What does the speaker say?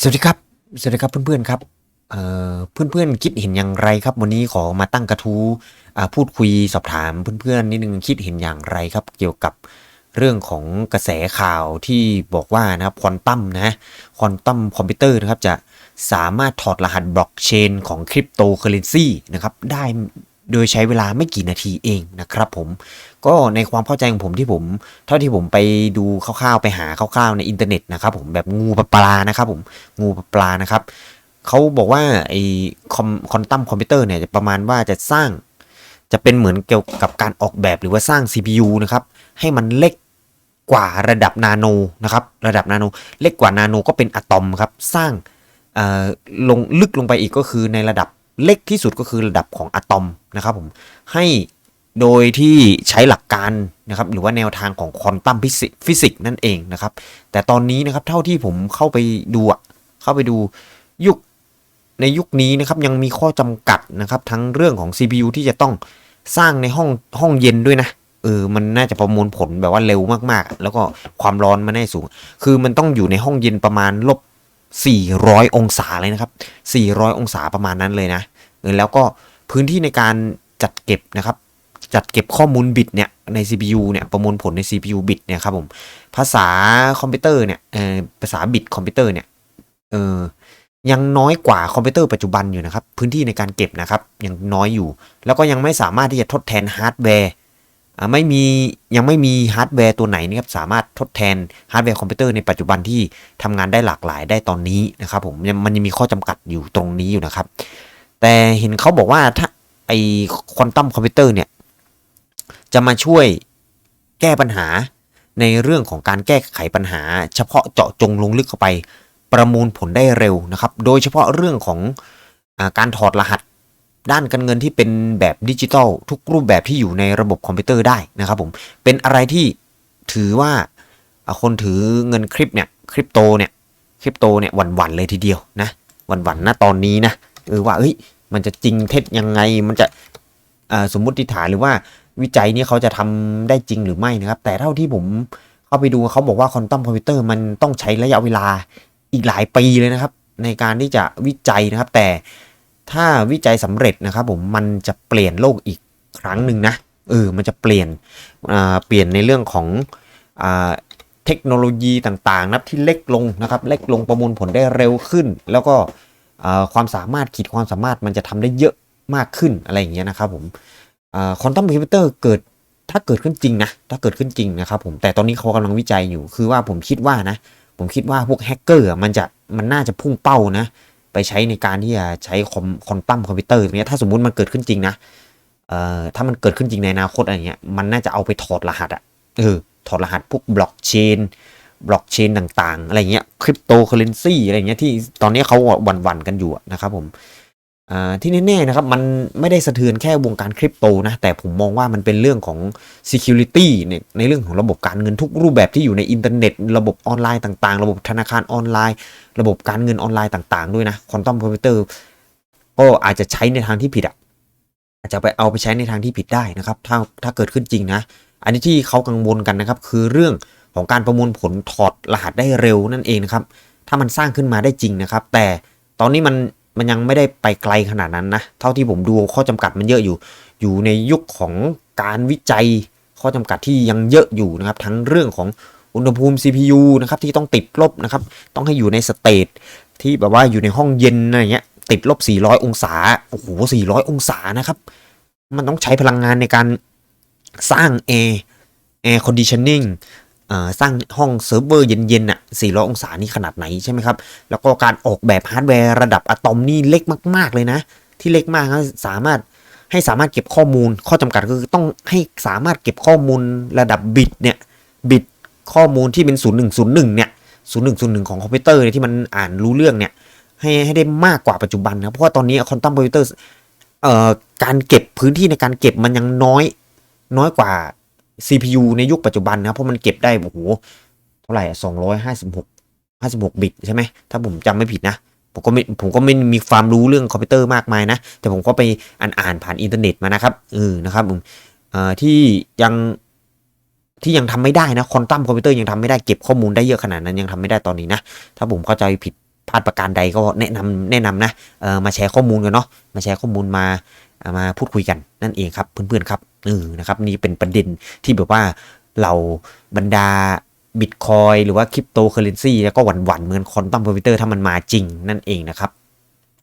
สวัสดีครับ สวัสดีครับเพื่อนๆครับเอ่อเพื่อนๆคิดเห็นอย่างไรครับ วันนี้ขอมาตั้งกระทู้อ่าพูดคุยสอบถามเพื่อนๆนิดนึงคิดเห็นอย่างไรครับ เกี่ยวกับเรื่องของกระแสข่าวที่บอกว่านะครับควอนตัมนะควอนตัมคอมพิวเตอร์นะครับจะสามารถถอดรหัสบล็อกเชนของคริปโตเคอเรนซีนะครับได้ โดยใช้เวลาไม่กี่นาทีเองนะครับผมก็ในความเข้าใจของผมที่ผม เท่าที่ผมไปดูคร่าวๆไปหาคร่าวๆในอินเทอร์เน็ตนะครับผมแบบงูปลานะครับผมงูปลานะครับเขาบอกว่าไอ้คอมคอนตัมคอมพิวเตอร์เนี่ยจะประมาณว่าจะสร้าง จะเป็นเหมือนเกี่ยวกับการออกแบบหรือว่าสร้าง CPU นะครับให้มันเล็กกว่าระดับนาโนนะครับระดับนาโนเล็กกว่านาโนก็เป็นอะตอมครับสร้างลงลึกลงไปอีกก็คือในระดับ เล็กที่สุดก็คือระดับของอะตอมนะครับผมให้โดยที่ใช้หลักการนะครับหรือว่าแนวทางของควอนตัมฟิสิกส์นั่นเองนะครับ แต่ตอนนี้นะครับเท่าที่ผมเข้าไปดูเข้าไปดูยุคในยุคนี้นะครับยังมีข้อจำกัดนะครับ ทั้งเรื่องของ CPU ที่จะต้องสร้างในห้องห้องเย็นด้วยนะเออมันน่าจะประมวลผลแบบว่าเร็วมากๆ แล้วก็ความร้อนมันได้สูง คือมันต้องอยู่ในห้องเย็นประมาณลบ 400 องศาเลยนะครับ 400 องศาประมาณนั้นเลยนะแล้วก็พื้นที่ในการจัดเก็บนะครับ จัดเก็บข้อมูลบิตเนี่ยใน CPU เนี่ยประมวลผลใน CPU บิตเนี่ยครับผมภาษาคอมพิวเตอร์เนี่ยภาษาบิตคอมพิวเตอร์เนี่ยเออยังน้อยกว่าคอมพิวเตอร์ปัจจุบันอยู่นะครับ พื้นที่ในการเก็บนะครับยังน้อยอยู่ แล้วก็ยังไม่สามารถที่จะทดแทนฮาร์ดแวร์ ไม่มียังไม่มีฮาร์ดแวร์ตัวไหนนะครับสามารถทดแทนฮาร์ดแวร์คอมพิวเตอร์ในปัจจุบันที่ทำงานได้หลากหลายได้ตอนนี้นะครับผมมันยังมีข้อจำกัดอยู่ตรงนี้อยู่นะครับ แต่เห็นเขาบอกว่าถ้าไอควอนตัมคอมพิวเตอร์เนี่ยจะมาช่วยแก้ปัญหาในเรื่องของการแก้ไขปัญหา เฉพาะเจาะจงลงลึกเข้าไป ประมูลผลได้เร็วนะครับ โดยเฉพาะเรื่องของอการถอดรหัส ด้านการเงินที่เป็นแบบดิจิทัลทุกรูปแบบที่อยู่ในระบบคอมพิวเตอร์ได้นะครับผมเป็นอะไรที่ถือว่าคนถือเงินคริปเนี่ยคริปโตเนี่ยคริปโตเนี่ยหวั่นๆเลยทีเดียวนะหวั่นๆนะตอนนี้นะเออว่าเอ้ยมันจะจริงเท็จยังไงมันจะสมมุติฐานหรือว่าวิจัยนี้เขาจะทำได้จริงหรือไม่นะครับ แต่เท่าที่ผมเข้าไปดูเขาบอกว่าคอนตัมคอมพิวเตอร์มันต้องใช้ระยะเวลาอีกหลายปีเลยนะครับ ในการที่จะวิจัยนะครับ แต่ ถ้าวิจัยสำเร็จนะครับผมมันจะเปลี่ยนโลกอีกครั้งหนึ่งนะเออมันจะเปลี่ยนเปลี่ยนในเรื่องของอ่าเทคโนโลยีต่างๆนะครับที่เล็กลงนะครับ เล็กลงประมวลผลได้เร็วขึ้น แล้วก็ความสามารถขีดความสามารถมันจะทำได้เยอะมากขึ้นอะไรอย่างเงี้ยนะครับผมคอนตัมคอมพิวเตอร์เกิดถ้าเกิดขึ้นจริงนะถ้าเกิดขึ้นจริงนะครับผมแต่ตอนนี้เขากำลังวิจัยอยู่คือว่าผมคิดว่านะ ผมคิดว่าพวกแฮกเกอร์มันจะมันน่าจะพุ่งเป้านะ ใช้ในการที่จะใช้คอมคอนตัมคอมพิวเตอร์เนี้ยถ้าสมมุติมันเกิดขึ้นจริงนะเอ่อถ้ามันเกิดขึ้นจริงในอนาคตอะไรเงี้ยมันน่าจะเอาไปถอดรหัสอะเออถอดรหัสพวกบล็อกเชนบล็อกเชนต่างๆ อะไรเงี้ยคริปโตเคอเรนซีอะไรเงี้ยที่ตอนนี้เขาหวั่นๆกันอยู่นะครับผม ที่แน่ๆนะครับมันไม่ได้สะเทือนแค่วงการคริปโตนะแต่ผมมองว่ามันเป็นเรื่องของ Security ในในเรื่องของระบบการเงินทุกรูปแบบที่อยู่ในอินเทอร์เน็ต ระบบออนไลน์ต่างๆ ระบบธนาคารออนไลน์ ระบบการเงินออนไลน์ต่าง ๆ ด้วยนะควอนตัมคอมพิวเตอร์ก็อาจจะใช้ในทางที่ผิดอะอาจจะไปเอาไปใช้ในทางที่ผิดได้นะครับถ้าถ้าเกิดขึ้นจริงนะ อันนี้ที่เขากังวลกันนะครับคือเรื่องของการประมวลผลถอดรหัสได้เร็วนั่นเองนะครับถ้ามันสร้างขึ้นมาได้จริงนะครับ แต่ตอนนี้มัน มันยังไม่ได้ไปไกลขนาดนั้นนะ เท่าที่ผมดูข้อจำกัดมันเยอะอยู่ อยู่ในยุคของการวิจัยข้อจำกัดที่ยังเยอะอยู่นะครับ ทั้งเรื่องของอุณหภูมิ CPU นะครับที่ต้องติดลบนะครับ ต้องให้อยู่ในสเตทที่แบบว่าอยู่ในห้องเย็นอะไรเงี้ย ติดลบ 400 องศา โอ้โห 400 องศานะครับ มันต้องใช้พลังงานในการสร้างแอร์ สร้างห้องเซิร์ฟเวอร์เย็นๆอะ400 องศานี่ขนาดไหนใช่ไหมครับ แล้วก็การออกแบบฮาร์ดแวร์ระดับอะตอมนี่เล็กมากๆเลยนะ ที่เล็กมากนะสามารถให้สามารถเก็บข้อมูล ข้อจำกัดก็คือต้องให้สามารถเก็บข้อมูลระดับบิตเนี่ย บิตข้อมูลที่เป็น 0101 เนี่ย 0101 ของคอมพิวเตอร์เนี่ยที่มันอ่านรู้เรื่องเนี่ย ให้ให้ได้มากกว่าปัจจุบันนะ เพราะว่าตอนนี้คอนตัมคอมพิวเตอร์เอ่อการเก็บพื้นที่ในการเก็บมันยังน้อยน้อยกว่า CPU ในยุคปัจจุบันนะเพราะมันเก็บได้โอ้โหเท่าไหร่สองร้อยห้าสิบหกห้าสิบหกบิตใช่ไหมถ้าผมจำไม่ผิดนะผมก็ไม่ผมก็ไม่มีความรู้เรื่องคอมพิวเตอร์มากมายนะ แต่ผมก็ไปอ่านอ่านผ่านอินเทอร์เน็ตมานะครับเออนะครับผมที่ยังที่ยังทำไม่ได้นะคอนตัมคอมพิวเตอร์ยังทำไม่ได้เก็บข้อมูลได้เยอะขนาดนั้นยังทำไม่ได้ตอนนี้นะถ้าผมเข้าใจผิดพลาดประการใดก็แนะนำแนะนำนะเออมาแชร์ข้อมูลกันเนาะมาแชร์ข้อมูลมามาพูดคุยกันนั่นเองครับเพื่อนๆครับ เออนะครับนี่เป็นประเด็นที่แบบว่าเราบรรดาบิตคอยหรือว่าคริปโตเคอเรนซีแล้วก็หวั่นๆเหมือนคอนตัมคอมพิวเตอร์ถ้ามันมาจริงนั่นเองนะครับ